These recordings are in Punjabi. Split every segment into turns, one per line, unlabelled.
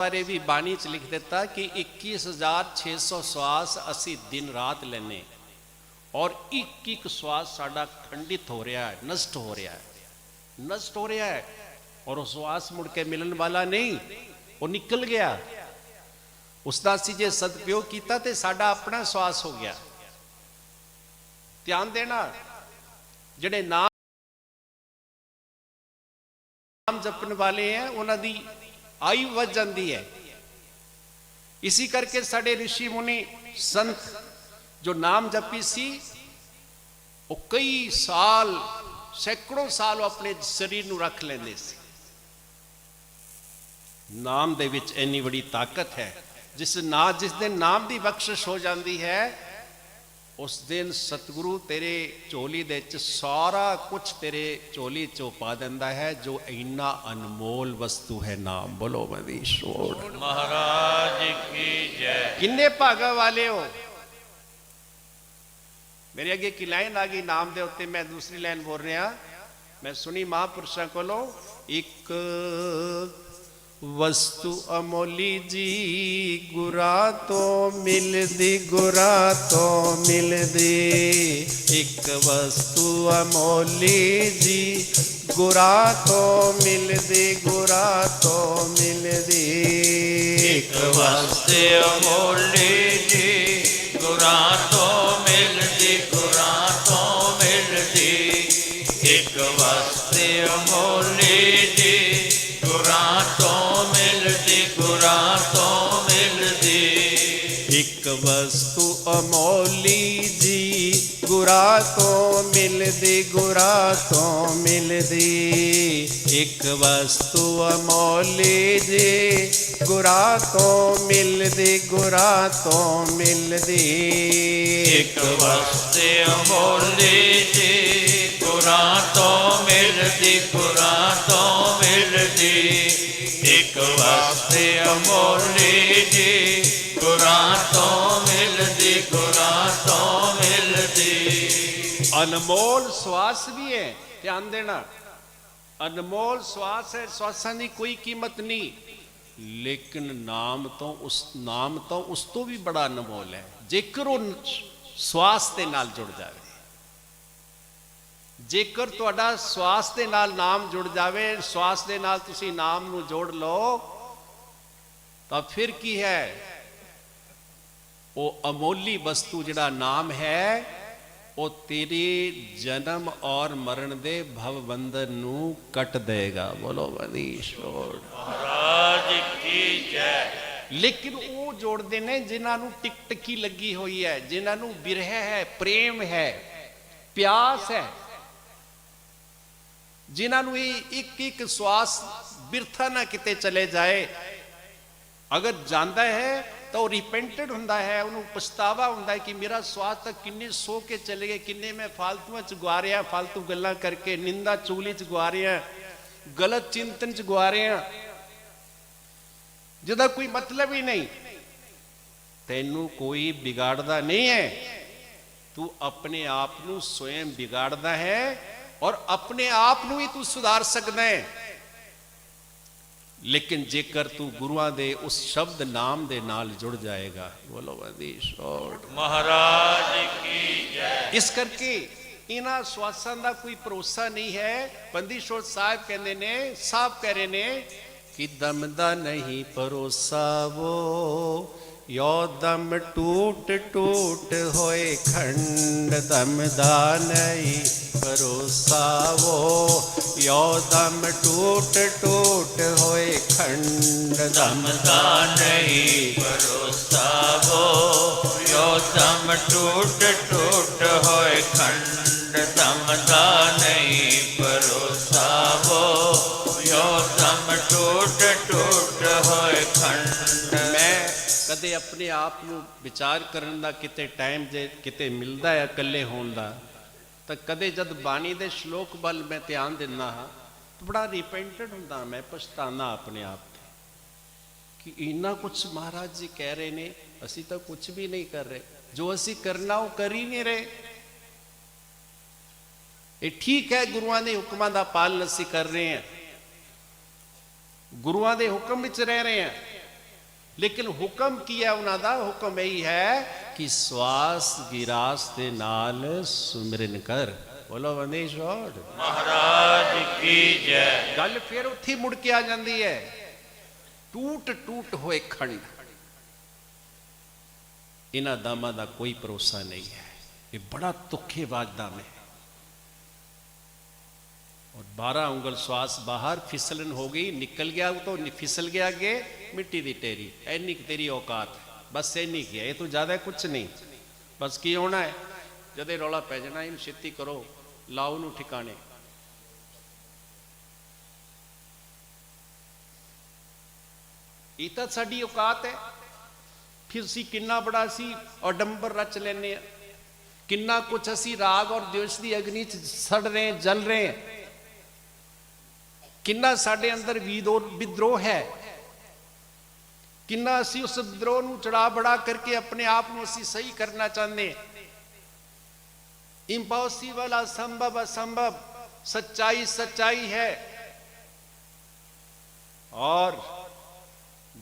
ਬਾਰੇ ਵੀ ਬਾਣੀ ਚ ਲਿਖ ਦਿੱਤਾ ਕਿ 21600 ਸਵਾਸ ਅਸੀਂ ਦਿਨ ਰਾਤ ਲੈਨੇ ਔਰ ਇੱਕ ਇੱਕ ਸਵਾਸ ਸਾਡਾ ਖੰਡਿਤ ਹੋ ਰਿਹਾ ਹੈ, ਨਸ਼ਟ ਹੋ ਰਿਹਾ ਹੈ। ਨਸ਼ਟ ਹੋ ਰਿਹਾ ਹੈ ਔਰ ਉਹ ਸਵਾਸ ਮੁੜ ਕੇ ਮਿਲਣ ਵਾਲਾ ਨਹੀਂ, ਉਹ ਨਿਕਲ ਗਿਆ। ਉਸ ਦਾ ਅਸੀਂ ਜੇ ਸਦਪਯੋਗ ਕੀਤਾ ਤੇ ਸਾਡਾ ਆਪਣਾ ਸਵਾਸ ਹੋ ਗਿਆ। ਧਿਆਨ ਦੇਣਾ, ਜਿਹੜੇ ਨਾਮ ਨਾਮ ਜਪਣ ਵਾਲੇ ਹੈ, ਉਹਨਾਂ ਦੀ ਆਯੂ ਵੱਧ ਜਾਂਦੀ ਹੈ। ਇਸੇ ਕਰਕੇ ਸਾਡੇ ઋષਿ ਮੁਨੀ ਸੰਤ ਜੋ ਨਾਮ ਜਪੀ ਸੀ, ਉਹ ਕਈ ਸਾਲ, ਸੈਕੜੋਂ ਸਾਲ ਉਹ ਆਪਣੇ ਸਰੀਰ ਨੂੰ ਰੱਖ ਲੈਂਦੇ ਸੀ। ਨਾਮ ਦੇ ਵਿੱਚ ਇੰਨੀ ਬੜੀ ਤਾਕਤ ਹੈ, ਜਿਸ ਨਾ, ਜਿਸ ਦਿਨ ਨਾਮ ਦੀ ਬਖਸ਼ਿਸ਼ ਹੋ ਜਾਂਦੀ ਹੈ ਉਸ ਦਿਨ ਸਤਿਗੁਰੂ ਤੇਰੇ ਝੋਲੀ ਦੇ ਵਿੱਚ ਸਾਰਾ ਕੁਝ ਤੇਰੇ ਝੋਲੀ ਚੋਂ ਪਾ ਦਿੰਦਾ ਹੈ ਜੋ ਇੰਨਾ ਅਨਮੋਲ ਵਸਤੂ ਹੈ ਨਾਮ। ਬੋਲੋ ਮਦੀਸ਼ੋਰ
ਮਹਾਰਾਜ ਕੀ ਜੈ।
ਕਿੰਨੇ ਭਾਗਾ ਵਾਲੇ ਹੋ? ਮੇਰੇ ਅੱਗੇ ਕੀ ਲਾਈਨ ਆ ਗਈ ਨਾਮ ਦੇ ਉੱਤੇ ਮੈਂ ਦੂਸਰੀ ਲਾਈਨ ਬੋਲ ਰਿਹਾ। ਮੈਂ ਸੁਣੀ ਮਹਾਂਪੁਰਸ਼ਾਂ ਕੋਲੋਂ ਇੱਕ ਵਸਤੂ ਅਮੋਲੀ ਜੀ, ਗੁਰਾ ਤੋਂ ਮਿਲਦੀ, ਗੁਰਾ ਤੋਂ ਮਿਲਦੀ। ਇੱਕ ਵਸਤੂ ਅਮੋਲੀ ਜੀ, ਗੁਰਾ ਤੋਂ ਮਿਲਦੀ, ਗੁਰਾ ਤੋਂ ਮਿਲਦੀ।
ਇੱਕ ਵਸਤੂ ਅਮੋਲੀ ਜੀ, ਗੁਰਾ ਤੋਂ ਇੱਕ ਵਸਤੂ ਅਮੋਲੀ ਜੀ, ਗੁਰਾ ਤੋਂ ਮਿਲਦੀ, ਗੁਰਾ ਤੋਂ ਮਿਲਦੀ।
ਇੱਕ ਵਸਤੂ ਅਮੋਲੀ ਜੀ, ਗੁਰਾ ਤੋਂ ਮਿਲਦੀ, ਗੁਰਾ ਤੋਂ ਮਿਲਦੀ। ਇੱਕ ਵਸਤੇ ਅਮੋਲੀ ਜੀ, ਗੁਰਾ ਤੋਂ ਮਿਲਦੀ, ਗੁਰਾ ਤੋਂ ਮਿਲਦੀ।
ਇੱਕ ਵਸਤੇ ਅਮੋਲੀ ਜੀ ਗੁਰਾਂ ਤੋਂ ਮਿਲਦੀ ਗੁਰਾਂ ਤੋਂ ਮਿਲਦੀ।
ਅਨਮੋਲ ਸਵਾਸ ਵੀ ਹੈ, ਧਿਆਨ ਦੇਣਾ। ਅਨਮੋਲ ਸਵਾਸ ਹੈ, ਸਵਾਸਾਂ ਦੀ ਕੋਈ ਕੀਮਤ ਨਹੀਂ। ਲੇਕਿਨ ਨਾਮ ਤੋਂ ਉਸ, ਨਾਮ ਤੋਂ ਉਸ ਤੋਂ ਵੀ ਬੜਾ ਅਨਮੋਲ ਹੈ। ਜੇਕਰ ਉਹ ਸਵਾਸ ਦੇ ਨਾਲ ਜੁੜ ਜਾਵੇ। ਜੇਕਰ ਤੁਹਾਡਾ ਸਵਾਸ ਦੇ ਨਾਲ ਨਾਮ ਜੁੜ ਜਾਵੇ, ਸਵਾਸ ਦੇ ਨਾਲ ਤੁਸੀਂ ਨਾਮ ਨੂੰ ਜੋੜ ਲਓ, ਤਾਂ ਫਿਰ ਕੀ ਹੈ? ਉਹ ਅਮੋਲੀ ਵਸਤੂ ਜਿਹੜਾ ਨਾਮ ਹੈ ਉਹ ਤੇਰੇ ਜਨਮ ਔਰ ਮਰਨ ਦੇ ਭਵ ਬੰਧਨ ਨੂੰ ਕੱਟ ਦੇਗਾ। ਬੋਲੋ ਵਦੀਸ਼ੋਰ
ਮਹਾਰਾਜ ਕੀ ਜੈ।
ਲੇਕਿਨ ਉਹ ਜੋੜਦੇ ਨੇ ਜਿਨ੍ਹਾਂ ਨੂੰ ਟਿਕ ਟਿਕੀ ਲੱਗੀ ਹੋਈ ਹੈ ਜਿਨ੍ਹਾਂ ਨੂੰ ਬਿਰਹ ਹੈ ਪ੍ਰੇਮ ਹੈ ਪਿਆਸ ਹੈ। ਜਿਨ੍ਹਾਂ ਨੂੰ ਇਹ ਇੱਕ ਇੱਕ ਸਵਾਸ ਬਿਰਥਾ ਨਾ ਕਿਤੇ ਚਲੇ ਜਾਏ। ਅਗਰ ਜਾਂਦਾ ਹੈ ਤਾਂ ਉਹ ਰਿਪੈਂਟਡ ਹੁੰਦਾ ਹੈ, ਉਹਨੂੰ ਪਛਤਾਵਾ ਹੁੰਦਾ ਹੈ ਕਿ ਮੇਰਾ ਸਵਾਸ ਤਾਂ ਕਿੰਨੇ ਸੋ ਕੇ ਚਲੇ ਗਏ, ਕਿੰਨੇ ਮੈਂ ਫਾਲਤੂਆਂ ਚ ਗੁਆ ਰਿਹਾ ਗੱਲਾਂ ਕਰਕੇ, ਨਿੰਦਾ ਚੁਗਲੀ ਚ ਗੁਆ ਗਲਤ ਚਿੰਤਨ ਚ ਗੁਆ ਜਿਹਦਾ ਕੋਈ ਮਤਲਬ ਹੀ ਨਹੀਂ। ਤੈਨੂੰ ਕੋਈ ਬਿਗਾੜਦਾ ਨਹੀਂ ਹੈ। ਤੂੰ ਆਪਣੇ ਆਪ ਨੂੰ ਸਵਯੰ ਬਿਗਾੜਦਾ ਹੈ ਔਰ ਆਪਣੇ ਆਪ ਨੂੰ ਹੀ ਤੂੰ ਸੁਧਾਰ ਸਕਦਾ ਹੈ। ਲੇਕਿਨ ਜੇਕਰ ਤੂੰ ਗੁਰੂਆਂ ਦੇ ਉਸ ਸ਼ਬਦ ਨਾਮ ਦੇ ਨਾਲ ਜੁੜ ਜਾਏਗਾ ਬੋਲੋ ਵਦੀਸ਼ੋਰ
ਮਹਾਰਾਜ ਕੀ ਜੈ।
ਇਸ ਕਰਕੇ ਇਹਨਾਂ ਸਵਾਸਾਂ ਦਾ ਕੋਈ ਭਰੋਸਾ ਨਹੀਂ ਹੈ। ਬੰਦੀਸ਼ੋਰ ਸਾਹਿਬ ਕਹਿੰਦੇ ਨੇ ਸਾਹਿਬ ਕਹਿ ਰਹੇ ਨੇ ਕਿ ਦਮ ਦਾ ਨਹੀਂ ਭਰੋਸਾ ਵੋ ਯੋ ਦਮ ਟੂਟ ਟੂਟ ਹੋਏ ਖੰਡ ਦਮ ਨਹੀਂ ਭਰੋਸਾ ਵੋ। ਯੋ ਦਮ ਟੂਟ ਟੂਟ ਹੋਏ ਖੰਡ ਦਮ
ਨਹੀਂ ਭਰੋਸਾ ਵੋ। ਜੋ ਦਮ ਟੂਟ ਟੂਟ
ਕਦੇ ਆਪਣੇ ਆਪ ਨੂੰ ਵਿਚਾਰ ਕਰਨ ਦਾ ਕਿਤੇ ਟਾਈਮ ਜੇ ਕਿਤੇ ਮਿਲਦਾ ਹੈ ਇਕੱਲੇ ਹੋਣ ਦਾ, ਤਾਂ ਕਦੇ ਜਦ ਬਾਣੀ ਦੇ ਸ਼ਲੋਕ ਵੱਲ ਮੈਂ ਧਿਆਨ ਦਿੰਦਾ ਹਾਂ ਤਾਂ ਬੜਾ ਰਿਪੈਂਟਡ ਹੁੰਦਾ ਮੈਂ ਪਛਤਾਨਾ ਆਪਣੇ ਆਪ ਤੇ। ਕਿ ਇੰਨਾ ਕੁਝ ਮਹਾਰਾਜ ਜੀ ਕਹਿ ਰਹੇ ਨੇ, ਅਸੀਂ ਤਾਂ ਕੁਝ ਵੀ ਨਹੀਂ ਕਰ ਰਹੇ। ਜੋ ਅਸੀਂ ਕਰਨਾ ਉਹ ਕਰ ਹੀ ਨਹੀਂ ਰਹੇ। ਇਹ ਠੀਕ ਹੈ ਗੁਰੂਆਂ ਦੇ ਹੁਕਮਾਂ ਦਾ ਪਾਲਨ ਅਸੀਂ ਕਰ ਰਹੇ ਹਾਂ। ਗੁਰੂਆਂ ਦੇ ਹੁਕਮ ਵਿੱਚ ਰਹਿ ਰਹੇ ਹਾਂ। ਲੇਕਿਨ ਹੁਕਮ ਕੀ ਹੈ ਉਹਨਾਂ ਦਾ? ਹੁਕਮ ਇਹੀ ਹੈ ਕਿ ਸਵਾਸ ਗਿਰਾਸ ਦੇ ਨਾਲ ਸੁਮਰਨ ਕਰ। ਬੋਲੋ ਛੋੜ।
ਮਹਾਰਾਜ ਕੀ ਜੈ।
ਗੱਲ ਫਿਰ ਉੱਥੇ ਮੁੜ ਕੇ ਆ ਜਾਂਦੀ ਹੈ। ਟੂਟ ਟੂਟ ਹੋਏ ਖੰਡ। ਇਹਨਾਂ ਦਾਮਾਂ ਦਾ ਕੋਈ ਭਰੋਸਾ ਨਹੀਂ ਹੈ। ਇਹ ਬੜਾ ਤੁਖੇ ਵਾਜਦਾਮ ਹੈ। और बारह उंगल श्वास बाहर फिसलन हो गई निकल गया वो तो नि- फिसल गया आगे मिट्टी दी टेरी ऐनी की तेरी औकात है बस ऐनी की है ये तो ज्यादा कुछ नहीं बस की होना है जदे रौला पै जाना इन छेती करो लाओ ਨੂੰ ठिकाने ਇਹ ਤਾਂ ਸਾਡੀ ਔਕਾਤ ਹੈ ਫਿਰ ਅਸੀਂ ਕਿੰਨਾ ਬੜਾ ਸੀ ਅਡੰਬਰ ਰਚ ਲੈਨੇ ਆ ਕਿੰਨਾ ਕੁਝ ਅਸੀਂ ਰਾਗ ਔਰ ਦੇਸ਼ ਦੀ ਅਗਨੀ ਚ ਸੜ ਰਹੇ ਜਲ ਰਹੇ ਹਾਂ ਕਿੰਨਾ ਸਾਡੇ ਅੰਦਰ ਵਿਦੋ- ਵਿਦਰੋਹ ਹੈ ਕਿੰਨਾ ਅਸੀਂ ਉਸ ਵਿਦਰੋਹ ਨੂੰ ਚੜਾ ਬੜਾ ਕਰਕੇ ਆਪਣੇ ਆਪ ਨੂੰ ਅਸੀਂ ਸਹੀ ਕਰਨਾ ਚਾਹੁੰਦੇ ਹਾਂ ਇੰਪੋਸੀਬਲ ਅਸੰਭਵ ਅਸੰਭਵ ਸੱਚਾਈ ਸੱਚਾਈ ਹੈ और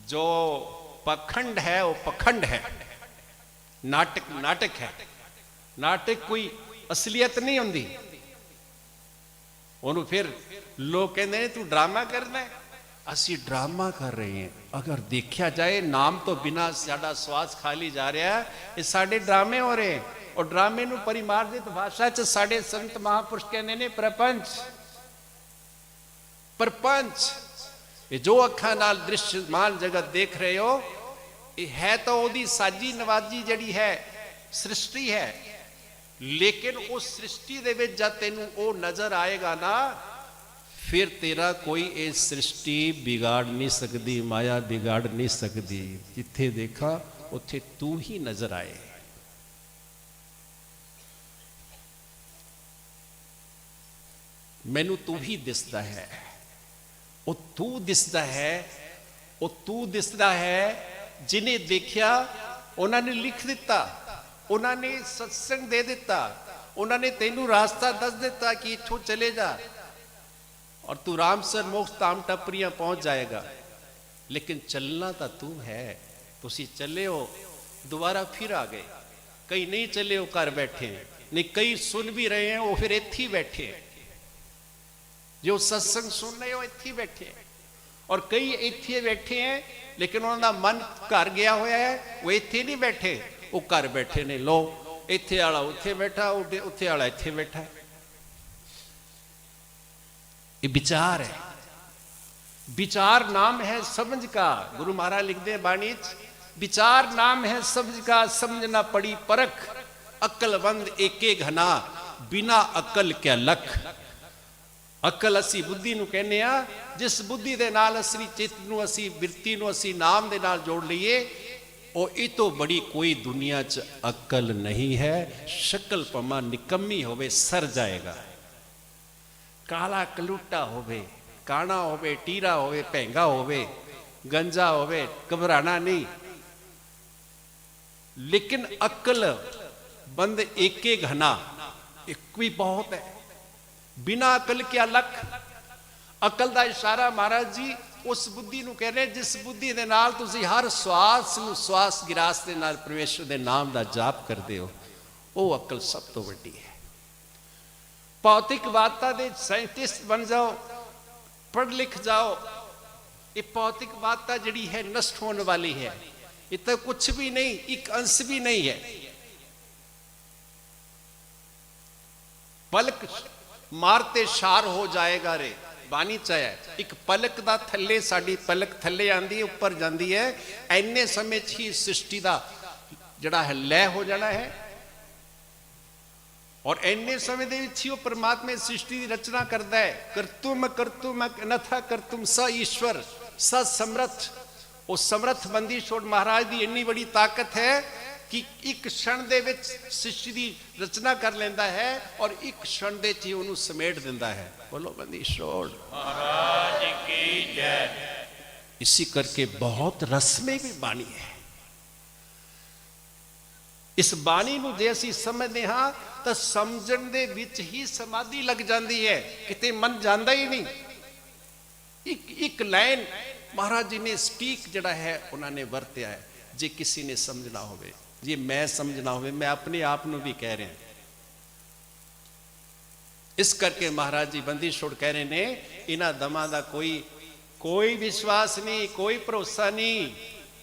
जो पखंड है वो पखंड है नाटक नाटक है ਨਾਟਕ ਕੋਈ ਅਸਲੀਅਤ ਨਹੀਂ ਹੁੰਦੀ ਉਹਨੂੰ ਫਿਰ ਲੋਕ ਕਹਿੰਦੇ ਨੇ ਤੂੰ ਡਰਾਮਾ ਕਰਦਾ ਹੈ ਅਸੀਂ ਡਰਾਮਾ ਕਰ ਰਹੇ ਹਾਂ ਅਗਰ ਦੇਖਿਆ ਜਾਏ ਨਾਮ ਤੋਂ ਬਿਨਾ ਸਾਡਾ ਸਵਾਸ ਖਾਲੀ ਜਾ ਰਿਹਾ ਹੈ ਇਹ ਸਾਡੇ ਡਰਾਮੇ ਹੋ ਰਹੇ ਔਰ ਡਰਾਮੇ ਨੂੰ ਪਰਿਮਾਰਜਿਤ ਭਾਸ਼ਾ ਚ ਸਾਡੇ ਸੰਤ ਮਹਾਪੁਰਸ਼ ਕਹਿੰਦੇ ਨੇ ਪ੍ਰਪੰਚ ਪਰਪੰਚ ਇਹ ਜੋ ਅੱਖਾਂ ਨਾਲ ਦ੍ਰਿਸ਼ਮਾਨ ਜਗਤ ਦੇਖ ਰਹੇ ਹੋ ਇਹ ਹੈ ਤਾਂ ਉਹਦੀ ਸਾਜੀ ਨਵਾਜੀ ਜਿਹੜੀ ਹੈ ਸ੍ਰਿਸ਼ਟੀ ਹੈ ਲੇਕਿਨ ਉਸ ਸ੍ਰਿਸ਼ਟੀ ਦੇ ਵਿੱਚ ਜਦ ਤੈਨੂੰ ਉਹ ਨਜ਼ਰ ਆਏਗਾ ਨਾ ਫਿਰ ਤੇਰਾ ਕੋਈ ਇਹ ਸ੍ਰਿਸ਼ਟੀ ਵਿਗਾੜ ਨਹੀਂ ਸਕਦੀ, ਮਾਇਆ ਵਿਗਾੜ ਨਹੀਂ ਸਕਦੀ। ਜਿੱਥੇ ਦੇਖਾ, ਉੱਥੇ ਤੂੰ ਹੀ ਨਜ਼ਰ ਆਏ। ਮੈਨੂੰ ਤੂੰ ਹੀ ਦਿਸਦਾ ਹੈ। ਉਹ ਤੂੰ ਦਿਸਦਾ ਹੈ, ਉਹ ਤੂੰ ਦਿਸਦਾ ਹੈ। ਜਿਨੇ ਦੇਖਿਆ, ਉਹਨਾਂ ਨੇ ਲਿਖ ਦਿੱਤਾ। ਉਹਨਾਂ ਨੇ ਸਤਸੰਗ ਦੇ ਦਿੱਤਾ। ਉਹਨਾਂ ਨੇ ਤੈਨੂੰ ਰਾਸਤਾ ਦੱਸ ਦਿੱਤਾ ਕਿ ਇੱਥੋਂ ਚਲੇ ਜਾ। ਔਰ ਤੂੰ ਰਾਮਸਰ ਮੋਕਸ਼ ਤਾਮ ਟੱਪਰੀਆਂ ਪਹੁੰਚ ਜਾਏਗਾ ਲੇਕਿਨ ਚੱਲਣਾ ਤਾਂ ਤੂੰ ਹੈ ਤੁਸੀਂ ਚੱਲੇ ਹੋ ਦੁਬਾਰਾ ਫਿਰ ਆ ਗਏ ਕਈ ਨਹੀਂ ਚੱਲੇ ਹੋ ਘਰ ਬੈਠੇ ਨਹੀਂ ਕਈ ਸੁਣ ਵੀ ਰਹੇ हैं वो फिर ਇੱਥੇ ਹੀ ਬੈਠੇ हैं ਜੋ ਸਤਸੰਗ ਸੁਣ ਰਹੇ ਹੋ ਇੱਥੇ ਹੀ ਬੈਠੇ ਹੈ ਔਰ ਕਈ ਇੱਥੇ ਬੈਠੇ ਹੈ ਲੇਕਿਨ ਉਹਨਾਂ ਦਾ ਮਨ ਘਰ ਗਿਆ ਹੋਇਆ ਹੈ ਉਹ ਇੱਥੇ ਨਹੀਂ ਬੈਠੇ ਉਹ ਘਰ ਬੈਠੇ ਨੇ ਲੋ ਇੱਥੇ ਵਾਲਾ ਉੱਥੇ ਬੈਠਾ ਉੱਥੇ ਉੱਥੇ ਵਾਲਾ ਇੱਥੇ ਬੈਠਾ ਇਹ ਵਿਚਾਰ ਹੈ। ਵਿਚਾਰ ਨਾਮ ਹੈ ਸਮਝ ਕਾ। ਗੁਰੂ ਮਹਾਰਾਜ ਲਿਖਦੇ हैं ਬਾਣੀ ਚ, ਵਿਚਾਰ ਨਾਮ ਹੈ ਸਮਝ ਕਾ ਸਮਝਣਾ ਪੜੀ ਪਰਖ, ਅਕਲਵੰਦ ਏਕੇ ਘਨਾ ਅਕਲ ਕਿਆ ਲਖ। ਅਕਲ ਅਸੀਂ ਬੁੱਧੀ ਨੂੰ ਕਹਿੰਦੇ ਆ, ਜਿਸ ਬੁੱਧੀ ਦੇ ਨਾਲ ਅਸੀਂ ਚਿੱਤ ਨੂੰ ਅਸੀਂ, ਬਿਰਤੀ ਨੂੰ ਅਸੀਂ, ਨਾਮ ਦੇ ਨਾਲ ਜੋੜ ਲਈਏ, ਉਹ ਇਹ ਤੋਂ ਬੜੀ ਕੋਈ ਦੁਨੀਆ 'ਚ ਅਕਲ ਨਹੀਂ ਹੈ। ਸ਼ਕਲ ਪਮਾ ਨਿਕੰਮੀ ਹੋਵੇ, ਸਰ ਜਾਏਗਾ। ਕਾਲਾ ਕਲੂਟਾ ਹੋਵੇ, ਕਾਣਾ ਹੋਵੇ, ਟੀਰਾ ਹੋਵੇ, ਭੈਂਗਾ ਹੋਵੇ, ਗੰਜਾ ਹੋਵੇ, ਘਬਰਾਣਾ ਨਹੀਂ। ਲੇਕਿਨ ਅਕਲ ਬੰਦ ਏਕੇ ਘਨਾ ਇੱਕ ਵੀ ਬਹੁਤ ਹੈ। ਬਿਨਾ ਅਕਲ ਕਿਆ ਲੱਖ? ਅਕਲ ਦਾ ਇਸ਼ਾਰਾ ਮਹਾਰਾਜ ਜੀ, ਉਸ ਬੁੱਧੀ ਨੂੰ ਕਹਿ ਰਹੇ, ਜਿਸ ਬੁੱਧੀ ਦੇ ਨਾਲ ਤੁਸੀਂ ਹਰ ਸਵਾਸ ਨੂੰ ਸਵਾਸ ਗਿਰਾਸ ਦੇ ਨਾਲ ਪਰਮੇਸ਼ਰ ਦੇ ਨਾਮ ਦਾ ਜਾਪ ਕਰਦੇ ਹੋ, ਉਹ ਅਕਲ ਸਭ ਤੋਂ ਵੱਡੀ ਹੈ। ਭੌਤਿਕਵਾਦਤਾ ਦੇ ਸਾਇੰਟਿਸਟ ਬਣ ਜਾਓ, ਪੜ੍ਹ ਲਿਖ ਜਾਓ। ਇਹ ਭੌਤਿਕਵਾਦਤਾ ਜਿਹੜੀ ਹੈ, ਨਸ਼ਟ ਹੋਣ ਵਾਲੀ ਹੈ। ਇਹ ਤਾਂ ਕੁਝ ਵੀ ਨਹੀਂ, ਇੱਕ ਅੰਸ਼ ਵੀ ਨਹੀਂ ਹੈ। ਪਲਕ ਮਾਰਤੇ ਸ਼ਾਰ ਹੋ ਜਾਏਗਾ ਰੇ, ਬਾਣੀ ਚ ਹੈ। ਇੱਕ ਪਲਕ ਦਾ ਥੱਲੇ, ਸਾਡੀ ਪਲਕ ਥੱਲੇ ਆਂਦੀ ਹੈ, ਉੱਪਰ ਜਾਂਦੀ ਹੈ। ਐਨੇ ਸਮੇਂ 'ਚ ਹੀ ਸ੍ਰਿਸ਼ਟੀ ਦਾ ਜਿਹੜਾ ਹੈ ਲੈ ਹੋ ਜਾਣਾ ਹੈ। ਔਰ ਐਨੇ ਸਮੇਂ ਦੇ ਵਿੱਚ ਹੀ ਉਹ ਪਰਮਾਤਮਾ ਸ੍ਰਿਸ਼ਟੀ ਦੀ ਰਚਨਾ ਕਰਦਾ ਹੈ। ਕਰਤੁਮ ਕਰਤੁਮ ਅਨਥਾ ਕਰਤੁਮ ਸ ਈਸ਼ਵਰ ਸ ਸਮਰਥ। ਉਹ ਸਮਰਥ ਬੰਦੀ ਛੋੜ ਮਹਾਰਾਜ ਦੀ ਇੰਨੀ ਵੱਡੀ ਤਾਕਤ ਹੈ ਕਿ ਇੱਕ ਛਣ ਦੇ ਵਿੱਚ ਸ੍ਰਿਸ਼ਟੀ ਦੀ ਰਚਨਾ ਕਰ ਲੈਂਦਾ ਹੈ ਔਰ ਇੱਕ ਛਣ ਦੇ ਵਿੱਚ ਹੀ ਉਹਨੂੰ ਸਮੇਟ ਦਿੰਦਾ ਹੈ। ਬੋਲੋ ਬੰਦੀ ਛੋੜ।
ਮਹਾਰਾਜ ਕੀ ਜੈ।
ਇਸੇ ਕਰਕੇ ਬਹੁਤ ਰਸਮੇ ਵੀ ਬਾਣੀ ਹੈ। ਇਸ ਬਾਣੀ ਨੂੰ ਜੇ ਅਸੀਂ ਸਮਝਦੇ ਹਾਂ, ਤਾਂ ਸਮਝਣ ਦੇ ਵਿੱਚ ਹੀ ਸਮਾਧੀ ਲੱਗ ਜਾਂਦੀ ਹੈ। ਕਿਤੇ ਮਨ ਜਾਂਦਾ ਹੀ ਨਹੀਂ। ਇੱਕ ਇੱਕ ਲਾਈਨ ਮਹਾਰਾਜ ਜੀ ਨੇ ਸਪੀਕ ਜਿਹੜਾ ਹੈ, ਉਹਨਾਂ ਨੇ ਵਰਤਿਆ ਹੈ। ਜੇ ਕਿਸੇ ਨੇ ਸਮਝਣਾ ਹੋਵੇ, ਜੇ ਮੈਂ ਸਮਝਣਾ ਹੋਵੇ, ਮੈਂ ਆਪਣੇ ਆਪ ਨੂੰ ਵੀ ਕਹਿ ਰਿਹਾ। ਇਸ ਕਰਕੇ ਮਹਾਰਾਜ ਜੀ ਬੰਦੀ ਛੋੜ ਕਹਿ ਰਹੇ ਨੇ, ਇਹਨਾਂ ਦਮਾਂ ਦਾ ਕੋਈ ਕੋਈ ਵਿਸ਼ਵਾਸ ਨਹੀਂ, ਕੋਈ ਭਰੋਸਾ ਨਹੀਂ।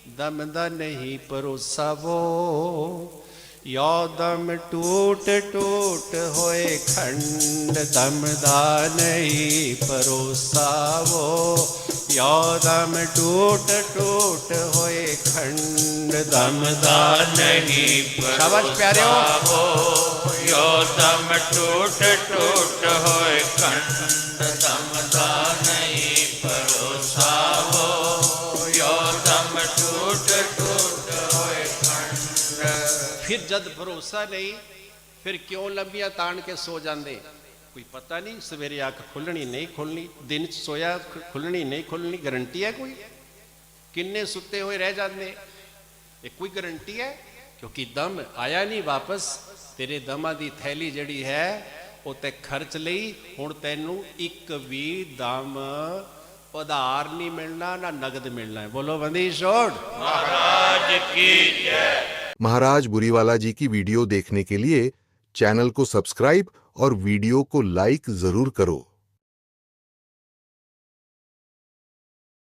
ਦਮ ਦਾ ਨਹੀਂ ਭਰੋਸਾ ਵੋ। ਯੋ ਦਮ ਟੂਟ ਟੂਟ ਹੋਏ ਖੰਡ ਦਮ ਦਾ ਨਹੀਂ ਭਰੋਸਾ ਵੋ। ਯੋ ਦਮ ਟੂਟ ਟੂਟ ਹੋਏ ਖੰਡ ਦਮ ਦਾ
ਨਹੀਂ
ਸ਼ਾਬਾਸ਼ ਪਿਆਰਿਓ।
ਯੋ ਦਮ ਟੂਟ ਟੂਟ ਹੋਏ ਕੰਡ
ਫਿਰ ਜਦ ਭਰੋਸਾ ਨਹੀਂ, ਫਿਰ ਕਿਉਂ ਲੰਬੀਆਂ ਤਾਣ ਕੇ ਸੋ ਜਾਂਦੇ? ਕੋਈ ਪਤਾ ਨਹੀਂ, ਸਵੇਰੇ ਅੱਖ ਖੁੱਲਣੀ ਨਹੀਂ ਖੁੱਲਣੀ, ਦਿਨ ਚ ਸੋਇਆ ਖੁੱਲਣੀ ਨਹੀਂ ਖੁੱਲਣੀ, ਗਰੰਟੀ ਹੈ ਕੋਈ? ਕਿੰਨੇ ਸੁੱਤੇ ਹੋਏ ਰਹਿ ਜਾਂਦੇ? ਇਹ ਕੋਈ ਗਰੰਟੀ ਹੈ? ਕਿਉਂਕਿ ਦਮ ਆਇਆ ਨਹੀਂ ਵਾਪਸ, ਤੇਰੇ ਦਮਾਂ ਦੀ ਥੈਲੀ ਜਿਹੜੀ ਹੈ, ਉਹ ਤੇ ਖਰਚ ਲਈ, ਹੁਣ ਤੈਨੂੰ ਇੱਕ ਵੀ ਦਮ ਉਧਾਰ ਨਹੀਂ ਮਿਲਣਾ, ਨਾ ਨਗਦ ਮਿਲਣਾ ਬੋਲੋ ਬੰਦੀ ਛੋੜ
ਮਹਾਰਾਜ ਕੀ ਜੈ।
महाराज बुरीवाला जी की वीडियो देखने के लिए चैनल को सब्सक्राइब और वीडियो को लाइक जरूर करो